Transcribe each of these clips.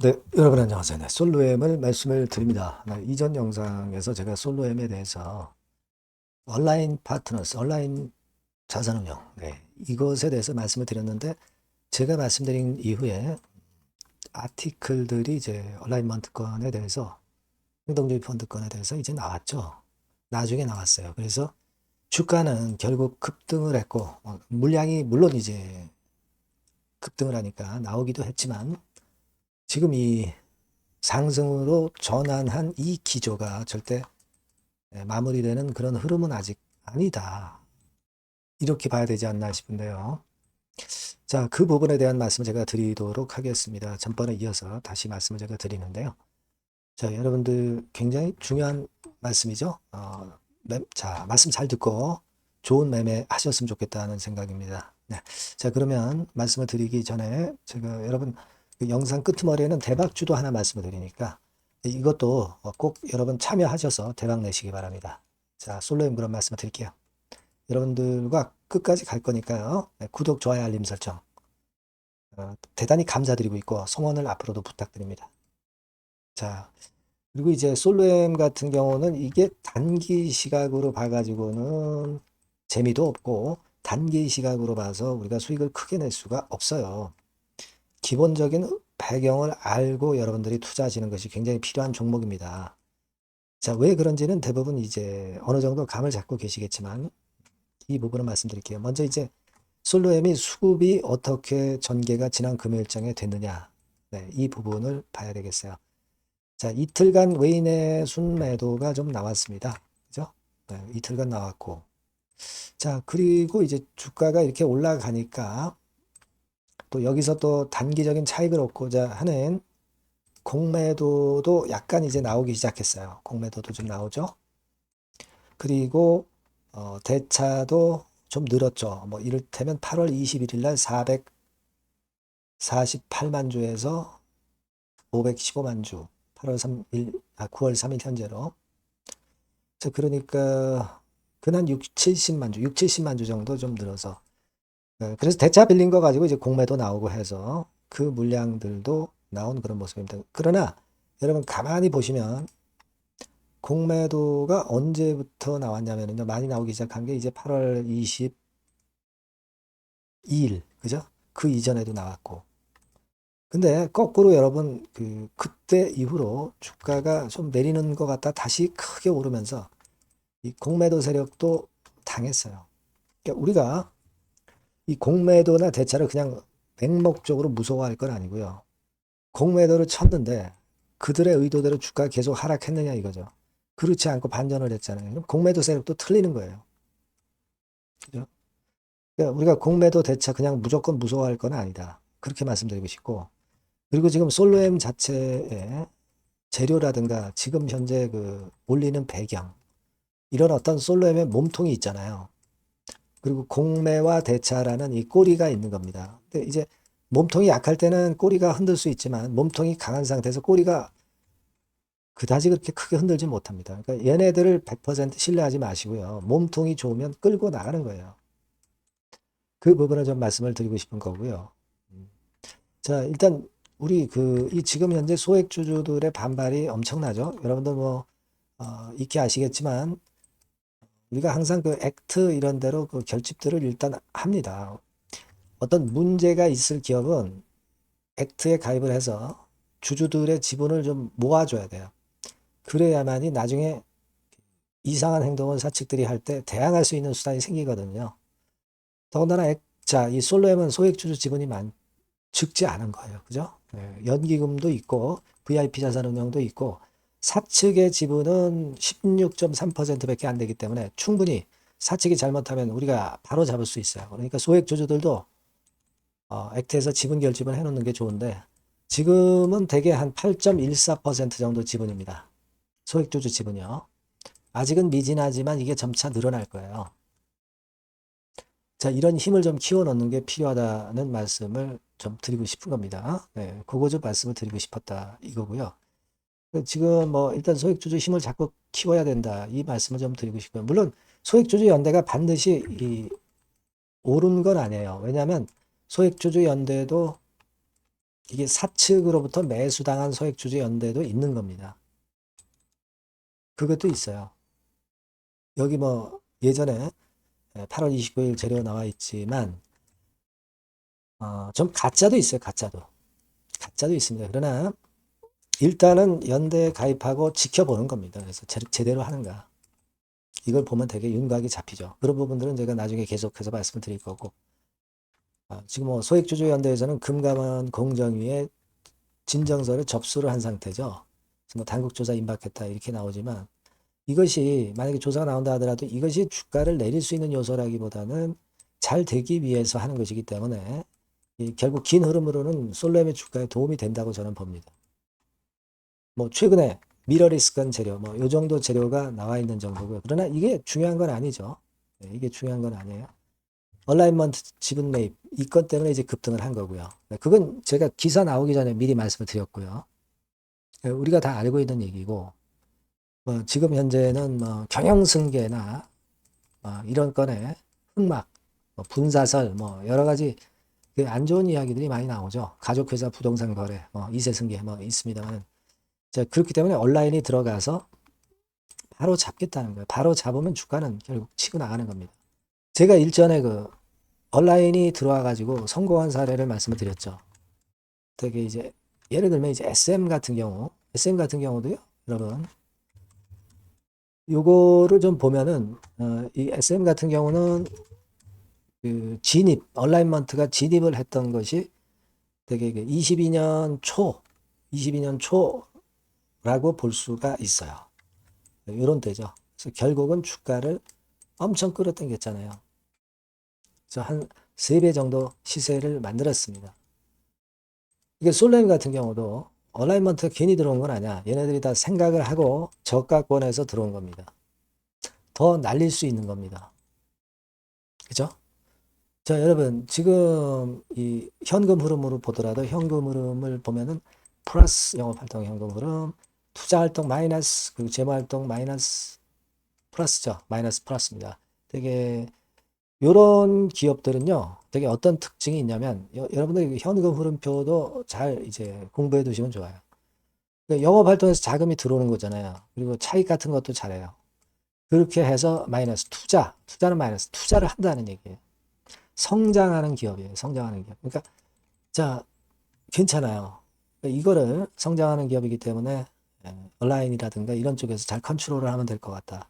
네, 여러분 안녕하세요. 네, 솔로엠을 말씀을 드립니다. 네, 이전 영상에서 제가 솔로엠에 대해서 온라인 파트너스, 온라인 자산운용, 네, 이것에 대해서 말씀을 드렸는데 제가 말씀드린 이후에 아티클들이 이제 온라인 펀드권에 대해서 행동주의 펀드권에 대해서 이제 나왔죠. 나중에 나왔어요. 그래서 주가는 결국 급등을 했고 어, 물량이 물론 이제 급등을 하니까 나오기도 했지만 지금 이 상승으로 전환한 이 기조가 절대 예, 마무리되는 그런 흐름은 아직 아니다. 이렇게 봐야 되지 않나 싶은데요. 자, 그 부분에 대한 말씀을 제가 드리도록 하겠습니다. 전번에 이어서 다시 말씀을 제가 드리는데요. 자, 여러분들 굉장히 중요한 말씀이죠. 어, 매- 자, 말씀 잘 듣고 좋은 매매 하셨으면 좋겠다는 생각입니다. 네. 자, 그러면 말씀을 드리기 전에 제가 여러분 그 영상 끄트머리에는 대박주도 하나 말씀을 드리니까 이것도 꼭 여러분 참여하셔서 대박 내시기 바랍니다. 자, 솔로임 그런 말씀을 드릴게요. 여러분들과 끝까지 갈 거니까요. 네, 구독, 좋아요, 알림 설정. 어, 대단히 감사드리고 있고 성원을 앞으로도 부탁드립니다. 자, 그리고 이제 솔로엠 같은 경우는 이게 단기 시각으로 봐가지고는 재미도 없고 단기 시각으로 봐서 우리가 수익을 크게 낼 수가 없어요. 기본적인 배경을 알고 여러분들이 투자하시는 것이 굉장히 필요한 종목입니다. 자, 왜 그런지는 대부분 이제 어느 정도 감을 잡고 계시겠지만 이 부분을 말씀드릴게요. 먼저 이제 솔로엠이 수급이 어떻게 전개가 지난 금요일장에 됐느냐. 네, 이 부분을 봐야 되겠어요. 자, 이틀간 외인의 순매도가 좀 나왔습니다. 그죠? 네, 이틀간 나왔고. 자, 그리고 이제 주가가 이렇게 올라가니까 또 여기서 또 단기적인 차익을 얻고자 하는 공매도도 약간 이제 나오기 시작했어요. 공매도도 좀 나오죠. 그리고 어, 대차도 좀 늘었죠. 뭐 이를테면 8월 21일 날 448만 주에서 515만 주. 8월 3일, 아, 9월 3일 현재로. 자, 그러니까 근한 6, 70만 주, 6, 70만 주 정도 좀 늘어서 네, 그래서 대차 빌린 거 가지고 이제 공매도 나오고 해서 그 물량들도 나온 그런 모습입니다. 그러나 여러분 가만히 보시면 공매도가 언제부터 나왔냐면요. 많이 나오기 시작한 게 이제 8월 22일, 그죠? 그 이전에도 나왔고. 근데 거꾸로 여러분 그 그때 이후로 주가가 좀 내리는 것 같다 다시 크게 오르면서 이 공매도 세력도 당했어요. 그러니까 우리가 이 공매도나 대차를 그냥 맹목적으로 무서워할 건 아니고요. 공매도를 쳤는데 그들의 의도대로 주가가 계속 하락했느냐 이거죠. 그렇지 않고 반전을 했잖아요. 그럼 공매도 세력도 틀리는 거예요. 그죠? 그러니까 우리가 공매도 대차 그냥 무조건 무서워할 건 아니다. 그렇게 말씀드리고 싶고 그리고 지금 솔로엠 자체의 재료라든가 지금 현재 그 올리는 배경 이런 어떤 솔로엠의 몸통이 있잖아요. 그리고 공매와 대차라는 이 꼬리가 있는 겁니다. 근데 이제 몸통이 약할 때는 꼬리가 흔들 수 있지만 몸통이 강한 상태에서 꼬리가 그다지 그렇게 크게 흔들지 못합니다. 그러니까 얘네들을 100% 신뢰하지 마시고요. 몸통이 좋으면 끌고 나가는 거예요. 그 부분을 좀 말씀을 드리고 싶은 거고요. 음. 자, 일단 우리 그 이 지금 현재 소액주주들의 반발이 엄청나죠. 여러분들 뭐 어, 익히 아시겠지만 우리가 항상 그 액트 이런 데로 그 결집들을 일단 합니다. 어떤 문제가 있을 기업은 액트에 가입을 해서 주주들의 지분을 좀 모아줘야 돼요. 그래야만이 나중에 이상한 행동을 사측들이 할 때 대항할 수 있는 수단이 생기거든요. 더군다나 액, 자, 이 솔로엠은 소액주주 지분이 많, 적지 않은 거예요. 그죠? 네, 연기금도 있고, VIP 자산 운용도 있고, 사측의 지분은 16.3%밖에 안 되기 때문에 충분히 사측이 잘못하면 우리가 바로 잡을 수 있어요. 그러니까 소액 주주들도 어, 액트에서 지분 결집을 해놓는 게 좋은데 지금은 대개 한 8.14% 정도 지분입니다. 소액 주주 지분이요. 아직은 미진하지만 이게 점차 늘어날 거예요. 자, 이런 힘을 좀 키워놓는 게 필요하다는 말씀을 좀 드리고 싶은 겁니다. 네, 그거 좀 말씀을 드리고 싶었다 이거고요. 지금 뭐 일단 소액 주주 힘을 자꾸 키워야 된다 이 말씀을 좀 드리고 싶고요. 물론 소액 주주 연대가 반드시 이 옳은 건 아니에요. 왜냐하면 소액 주주 연대도 이게 사측으로부터 매수당한 소액 주주 연대도 있는 겁니다. 그것도 있어요. 여기 뭐 예전에 8월 29일 재료 나와 있지만 어, 좀 가짜도 있어요. 가짜도. 가짜도 있습니다. 그러나 일단은 연대에 가입하고 지켜보는 겁니다. 그래서 제, 제대로 하는가. 이걸 보면 되게 윤곽이 잡히죠. 그런 부분들은 제가 나중에 계속해서 말씀을 드릴 거고. 아, 지금 뭐 소액주주연대에서는 금감원 공정위에 진정서를 접수를 한 상태죠. 뭐 당국조사 임박했다 이렇게 나오지만 이것이 만약에 조사가 나온다 하더라도 이것이 주가를 내릴 수 있는 요소라기보다는 잘 되기 위해서 하는 것이기 때문에 이 결국 긴 흐름으로는 솔렘의 주가에 도움이 된다고 저는 봅니다. 뭐 최근에 미러리스크한 재료 뭐 요 정도 재료가 나와 있는 정도고요. 그러나 이게 중요한 건 아니죠. 네, 이게 중요한 건 아니에요. 얼라인먼트 지분 매입 이 건 때문에 이제 급등을 한 거고요. 네, 그건 제가 기사 나오기 전에 미리 말씀을 드렸고요. 네, 우리가 다 알고 있는 얘기고 뭐 지금 현재는 뭐 경영승계나 뭐 이런 건에 흑막, 뭐 분사설 뭐 여러 가지 그안 좋은 이야기들이 많이 나오죠. 가족회사 부동산 거래, 뭐 이세승계 뭐 있습니다만 자, 그렇기 때문에 온라인이 들어가서 바로 잡겠다는 거예요. 바로 잡으면 주가는 결국 치고 나가는 겁니다. 제가 일전에 그 온라인이 들어와 가지고 성공한 사례를 말씀을 드렸죠. 되게 이제 예를 들면 이제 SM 같은 경우, SM 같은 경우도요, 여러분. 요거를 좀 보면은 어, 이 SM 같은 경우는 그 진입, 얼라인먼트가 진입을 했던 것이 되게 22년 초, 22년 초 라고 볼 수가 있어요. 이런 때죠. 그래서 결국은 주가를 엄청 끌어당겼잖아요. 그래서 한 3배 정도 시세를 만들었습니다. 이게 솔렘 같은 경우도 얼라인먼트가 괜히 들어온 건 아니야. 얘네들이 다 생각을 하고 저가권에서 들어온 겁니다. 더 날릴 수 있는 겁니다. 그죠? 자, 여러분, 지금 이 현금 흐름으로 보더라도 현금 흐름을 보면은 플러스 영업 활동 현금 흐름, 투자 활동 마이너스, 그리고 재무 활동 마이너스, 플러스죠. 마이너스 플러스입니다. 되게 요런 기업들은요, 되게 어떤 특징이 있냐면, 여, 러분들이 현금 흐름표도 잘 이제 공부해 두시면 좋아요. 그러니까 영업 활동에서 자금이 들어오는 거잖아요. 그리고 차익 같은 것도 잘해요. 그렇게 해서 마이너스 투자, 투자는 마이너스, 투자를 한다는 얘기예요. 성장하는 기업이에요. 성장하는 기업. 그러니까 자 괜찮아요. 그러니까 이거를 성장하는 기업이기 때문에 예, 온라인이라든가 이런 쪽에서 잘 컨트롤을 하면 될 것 같다.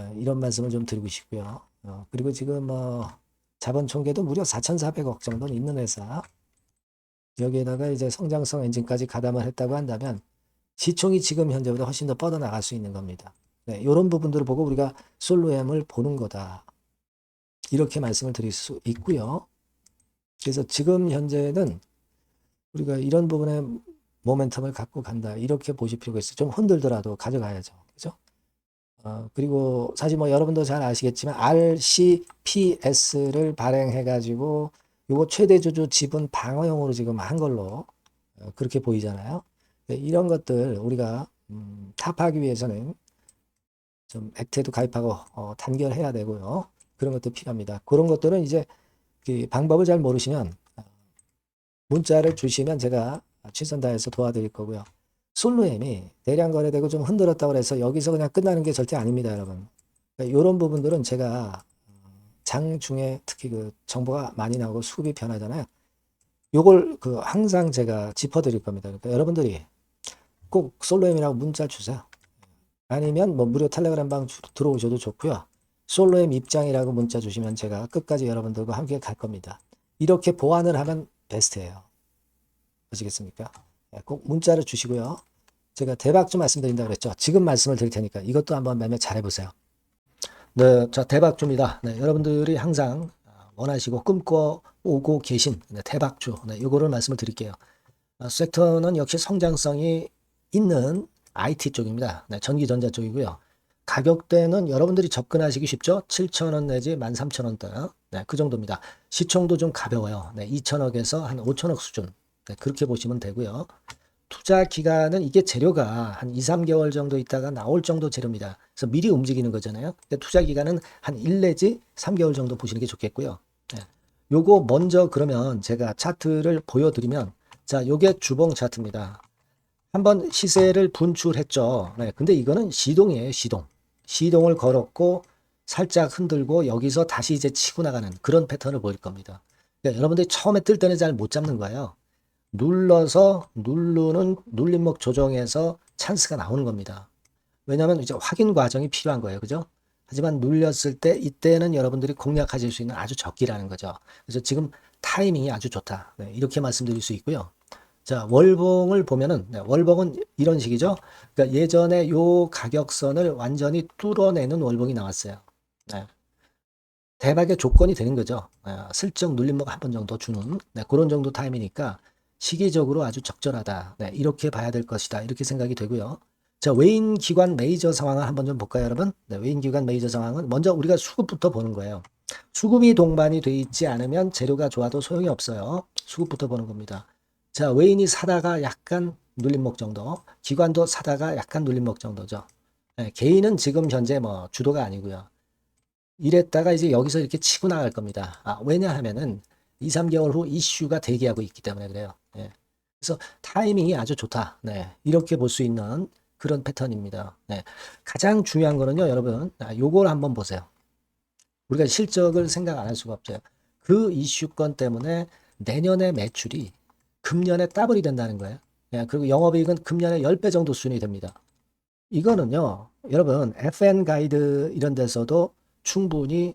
예, 이런 말씀을 좀 드리고 싶고요. 어, 그리고 지금 뭐 자본 총계도 무려 4,400억 정도는 있는 회사. 여기에다가 이제 성장성 엔진까지 가담을 했다고 한다면 시총이 지금 현재보다 훨씬 더 뻗어나갈 수 있는 겁니다. 네, 이런 부분들을 보고 우리가 솔로엠을 보는 거다. 이렇게 말씀을 드릴 수 있고요. 그래서 지금 현재는 우리가 이런 부분에 모멘텀을 갖고 간다. 이렇게 보실 필요가 있어요. 좀 흔들더라도 가져가야죠. 그죠? 어, 그리고 사실 뭐 여러분도 잘 아시겠지만 RCPS를 발행해가지고 요거 최대주주 지분 방어용으로 지금 한 걸로 어, 그렇게 보이잖아요. 네, 이런 것들 우리가 음, 타파하기 위해서는 좀 액트에도 가입하고 어, 단결해야 되고요. 그런 것도 필요합니다. 그런 것들은 이제 그 방법을 잘 모르시면 어, 문자를 주시면 제가 최선 다해서 도와드릴 거고요. 솔로엠이 대량 거래되고 좀 흔들었다고 해서 여기서 그냥 끝나는 게 절대 아닙니다, 여러분. 그러니까 이런 부분들은 제가 어, 장중에 특히 그 정보가 많이 나오고 수급이 변하잖아요. 요걸 그 항상 제가 짚어드릴 겁니다. 그러니까 여러분들이 꼭 솔로엠이라고 문자 주세요. 아니면 뭐 무료 텔레그램 방 들어오셔도 좋고요. 솔로엠 입장이라고 문자 주시면 제가 끝까지 여러분들과 함께 갈 겁니다. 이렇게 보완을 하면 베스트예요. 아시겠습니까? 네, 꼭 문자를 주시고요. 제가 대박 좀 말씀드린다고 그랬죠. 지금 말씀을 드릴 테니까 이것도 한번 매매 잘 해보세요. 네, 자 대박주입니다. 네, 여러분들이 항상 원하시고 꿈꿔 오고 계신 네, 대박주. 네, 이거를 말씀을 드릴게요. 아, 섹터는 역시 성장성이 있는 IT 쪽입니다. 네, 전기전자 쪽이고요. 가격대는 여러분들이 접근하시기 쉽죠? 7,000원 내지 13,000원대. 네, 그 정도입니다. 시총도 좀 가벼워요. 네, 2천억에서 한 5천억 수준. 네, 그렇게 보시면 되고요. 투자 기간은 이게 재료가 한 2, 3개월 정도 있다가 나올 정도 재료입니다. 그래서 미리 움직이는 거잖아요. 투자 기간은 한 1 내지 3개월 정도 보시는 게 좋겠고요. 네. 요거 먼저 그러면 제가 차트를 보여드리면 자, 요게 주봉 차트입니다. 한번 시세를 분출했죠. 네, 근데 이거는 시동이에요, 시동. 시동을 걸었고 살짝 흔들고 여기서 다시 이제 치고 나가는 그런 패턴을 보일 겁니다. 그러니까 여러분들이 처음에 뜰 때는 잘 못 잡는 거예요. 눌러서 누르는 눌림목 조정에서 찬스가 나오는 겁니다. 왜냐하면 이제 확인 과정이 필요한 거예요. 그죠? 하지만 눌렸을 때 이때는 여러분들이 공략하실 수 있는 아주 적기라는 거죠. 그래서 지금 타이밍이 아주 좋다. 네, 이렇게 말씀드릴 수 있고요. 자, 월봉을 보면은 네, 월봉은 이런 식이죠. 그러니까 예전에 요 가격선을 완전히 뚫어내는 월봉이 나왔어요. 네. 대박의 조건이 되는 거죠. 네, 슬쩍 눌림목 한 번 정도 주는 네, 그런 정도 타임이니까 시기적으로 아주 적절하다. 네, 이렇게 봐야 될 것이다. 이렇게 생각이 되고요. 자, 외인 기관 메이저 상황을 한번 좀 볼까요, 여러분? 네, 외인 기관 메이저 상황은 먼저 우리가 수급부터 보는 거예요. 수급이 동반이 돼 있지 않으면 재료가 좋아도 소용이 없어요. 수급부터 보는 겁니다. 자, 외인이 사다가 약간 눌림목 정도, 기관도 사다가 약간 눌림목 정도죠. 네, 개인은 지금 현재 뭐 주도가 아니고요. 이랬다가 이제 여기서 이렇게 치고 나갈 겁니다. 아, 왜냐하면은 2, 3개월 후 이슈가 대기하고 있기 때문에 그래요. 예. 그래서 타이밍이 아주 좋다. 네. 이렇게 볼 수 있는 그런 패턴입니다. 네. 가장 중요한 거는요, 여러분. 아, 요걸 한번 보세요. 우리가 실적을 생각 안 할 수가 없어요. 그 이슈건 때문에 내년의 매출이 금년에 더블이 된다는 거예요. 예, 그리고 영업이익은 금년에 10배 정도 수준이 됩니다. 이거는요, 여러분, FN 가이드 이런 데서도 충분히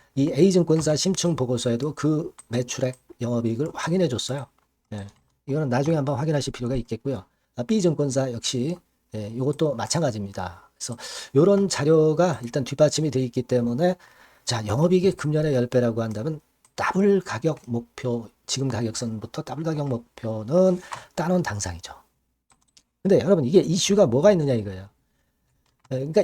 이 A증권사 심층 보고서에도 그 매출액 영업이익을 확인해 줬어요. 예. 이거는 나중에 한번 확인하실 필요가 있겠고요. 아, B증권사 역시 예, 이것도 마찬가지입니다. 그래서 이런 자료가 일단 뒷받침이 되어 있기 때문에 자 영업이익이 금년에 10배라고 한다면 더블 가격 목표 지금 가격선부터 더블 가격 목표는 따놓은 당상이죠. 근데 여러분 이게 이슈가 뭐가 있느냐 이거예요. 예, 그러니까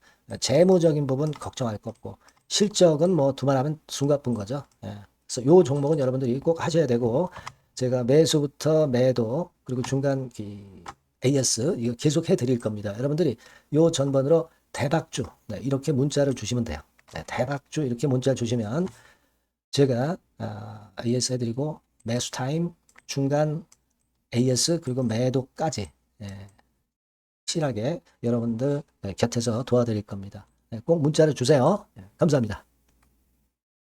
재무적인 부분 걱정할 거 없고 실적은 뭐 두말하면 숨가쁜 거죠. 예. 그래서 요 종목은 여러분들이 꼭 하셔야 되고 제가 매수부터 매도 그리고 중간 기 AS 이거 계속 해 드릴 겁니다. 여러분들이 요 전번으로 대박주 네, 이렇게 문자를 주시면 돼요. 네, 대박주 이렇게 문자 주시면 제가 아, AS 해드리고 매수 타임 중간 AS 그리고 매도까지 예, 확실하게 여러분들 네, 곁에서 도와드릴 겁니다. 네, 꼭 문자를 주세요. 네, 감사합니다.